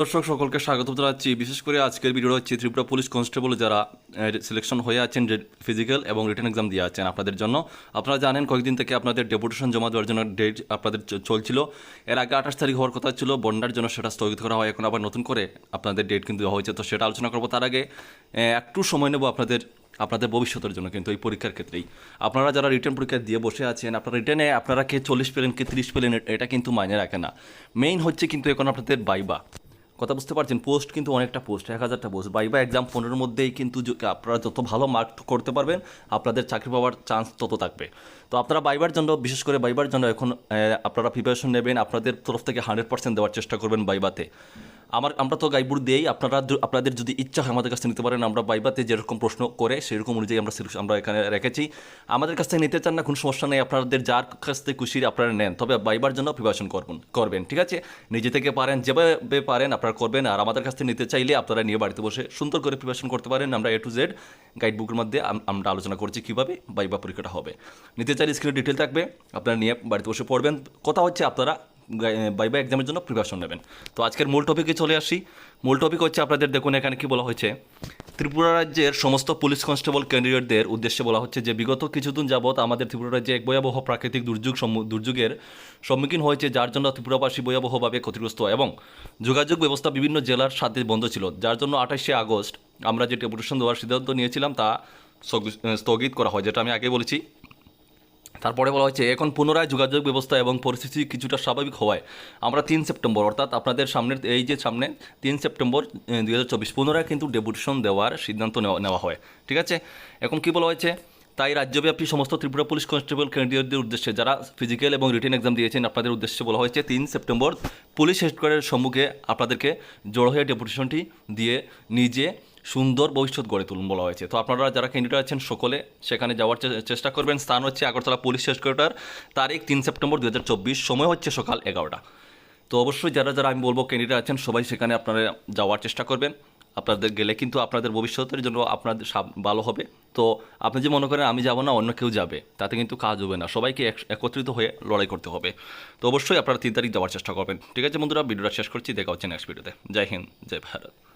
দর্শক, সকলকে স্বাগত জানাচ্ছি। বিশেষ করে আজকের ভিডিও হচ্ছে ত্রিপুরা পুলিশ কনস্টেবল যারা সিলেকশন হয়ে আছেন ফিজিক্যাল এবং রিটার্ন এক্সাম দিয়ে আছেন আপনাদের জন্য। আপনারা জানেন, কয়েকদিন থেকে আপনাদের ডেপুটেশন জমা দেওয়ার জন্য ডেট আপনাদের চলছিল। এর আগে আঠাশ তারিখ হওয়ার কথা ছিল, বন্যার জন্য সেটা স্থগিত করা হয়। এখন আবার নতুন করে আপনাদের ডেট কিন্তু দেওয়া হয়েছে। তো সেটা আলোচনা করব তার আগে। একটু সময় নেব আপনাদের আপনাদের ভবিষ্যতের জন্য কিন্তু এই পরীক্ষার ক্ষেত্রেই। আপনারা যারা রিটার্ন পরীক্ষা দিয়ে বসে আছেন, আপনারা রিটার্নে আপনারা কে চল্লিশ পেলেন, কে তিরিশ পেলেন এটা কিন্তু মাইনে রাখে না। মেইন হচ্ছে কিন্তু এখন আপনাদের বাইবা কথা বুঝতে পারছেন পোস্ট কিন্তু অনেকটা পোস্ট এক হাজারটা পোস্ট বাইবা এক্সাম ফোনের মধ্যেই কিন্তু আপনারা যত ভালো মার্ক করতে পারবেন, আপনাদের চাকরি পাওয়ার চান্স তত থাকবে। তো আপনারা বাইবার জন্য, বিশেষ করে বাইবার জন্য এখন আপনারা প্রিপারেশন নেবেন, আপনাদের তরফ থেকে হান্ড্রেড পার্সেন্ট দেওয়ার চেষ্টা করবেন বাইবাতে আমার, আমরা তো গাইবুর দিয়েই আপনারা আপনাদের যদি ইচ্ছা হয় আমাদের কাছ থেকে নিতে পারেন, আমরা বাইবাতে যেরকম প্রশ্ন করে সেরকম অনুযায়ী আমরা আমরা এখানে রেখেছি। আমাদের কাছ থেকে নিতে চান না, কোনো সমস্যা নেই। আপনাদের যার কাছ থেকে খুশি আপনারা নেন। তবে বাইবার জন্য প্রিপারেশন করবেন করবেন, ঠিক আছে? নিজে থেকে পারেন, যেভাবে পারেন আপনারা করবেন। আর আমাদের কাছ থেকে নিতে চাইলে আপনারা নিয়ে বাড়িতে বসে সুন্দর করে প্রিপারেশন করতে পারেন। আমরা এ টু জেড গাইড বুকের মধ্যে আমরা আলোচনা করছি কীভাবে বাইবা পরীক্ষাটা হবে। নিতে চাইলে স্ক্রিনে ডিটেল থাকবে। আপনারা নিয়ে বাড়িতে বসে পড়বেন। কথা হচ্ছে আপনারা বাইবা এক্সামের জন্য প্রিপারেশন নেবেন। তো আজকের মূল টপিকে চলে আসি। মূল টপিক হচ্ছে আপনাদের দেখুন এখানে কি বলা হয়েছে। ত্রিপুরা রাজ্যের সমস্ত পুলিশ কনস্টেবল ক্যান্ডিডেটদের উদ্দেশ্যে বলা হচ্ছে যে, বিগত কিছুদিন যাবৎ আমাদের ত্রিপুরা রাজ্যে এক ভয়াবহ প্রাকৃতিক দুর্যোগ দুর্যোগের সম্মুখীন হয়েছে, যার জন্য ত্রিপুরাবাসী ভয়াবহভাবে ক্ষতিগ্রস্ত এবং যোগাযোগ ব্যবস্থা বিভিন্ন জেলার সাথে বন্ধ ছিল। যার জন্য আঠাশে আগস্ট আমরা যে ডেপুটেশন দেওয়ার সিদ্ধান্ত নিয়েছিলাম, তা স্থগিত করা হয়, যেটা আমি আগে বলেছি। তারপরে বলা হয়েছে, এখন পুনরায় যোগাযোগ ব্যবস্থা এবং পরিস্থিতি কিছুটা স্বাভাবিক হওয়ায়। আমরা তিন সেপ্টেম্বর, অর্থাৎ আপনাদের সামনের, এই যে সামনে তিন সেপ্টেম্বর দুই হাজার চব্বিশ, পুনরায় কিন্তু ডেপুটেশন দেওয়ার সিদ্ধান্ত নেওয়া নেওয়া হয়। ঠিক আছে? এখন কি বলা হয়েছে? তাই রাজ্যব্যাপী সমস্ত ত্রিপুরা পুলিশ কনস্টেবল ক্যান্ডিডেটদের উদ্দেশ্যে যারা ফিজিক্যাল এবং রিটেন এক্সাম দিয়েছেন, আপনাদের উদ্দেশ্যে বলা হয়েছে, তিন সেপ্টেম্বর পুলিশ হেডকোয়ার্টারের সম্মুখে আপনাদেরকে জড়ো হয়ে ডেপুটেশনটি দিয়ে নিজে সুন্দর ভবিষ্যৎ গড়ে তুলুন বলা হয়েছে। তো আপনারা যারা ক্যান্ডিডেট আছেন সকলে সেখানে যাওয়ার চেষ্টা করবেন। স্থান হচ্ছে আগরতলা পুলিশ হেডকোয়ার্টার তারিখ তিন সেপ্টেম্বর দু সময় হচ্ছে সকাল এগারোটা। তো অবশ্যই যারা যারা আমি বলব ক্যান্ডিডেট আছেন সবাই সেখানে আপনারা যাওয়ার চেষ্টা করবেন। আপনাদের গেলে কিন্তু আপনাদের ভবিষ্যতের জন্য আপনাদের ভালো হবে। তো আপনি যে মনে করেন আমি যাব না, অন্য কেউ যাবে, তাতে কিন্তু কাজ হবে না। সবাইকে এক- একত্রিত হয়ে লড়াই করতে হবে। তো অবশ্যই আপনারা তিন তারিখ যাওয়ার চেষ্টা করবেন। ঠিক আছে বন্ধুরা, ভিডিওটা শেষ করছি। দেখা হচ্ছে নেক্সট ভিডিওতে জয় হিন্দ, জয় ভারত।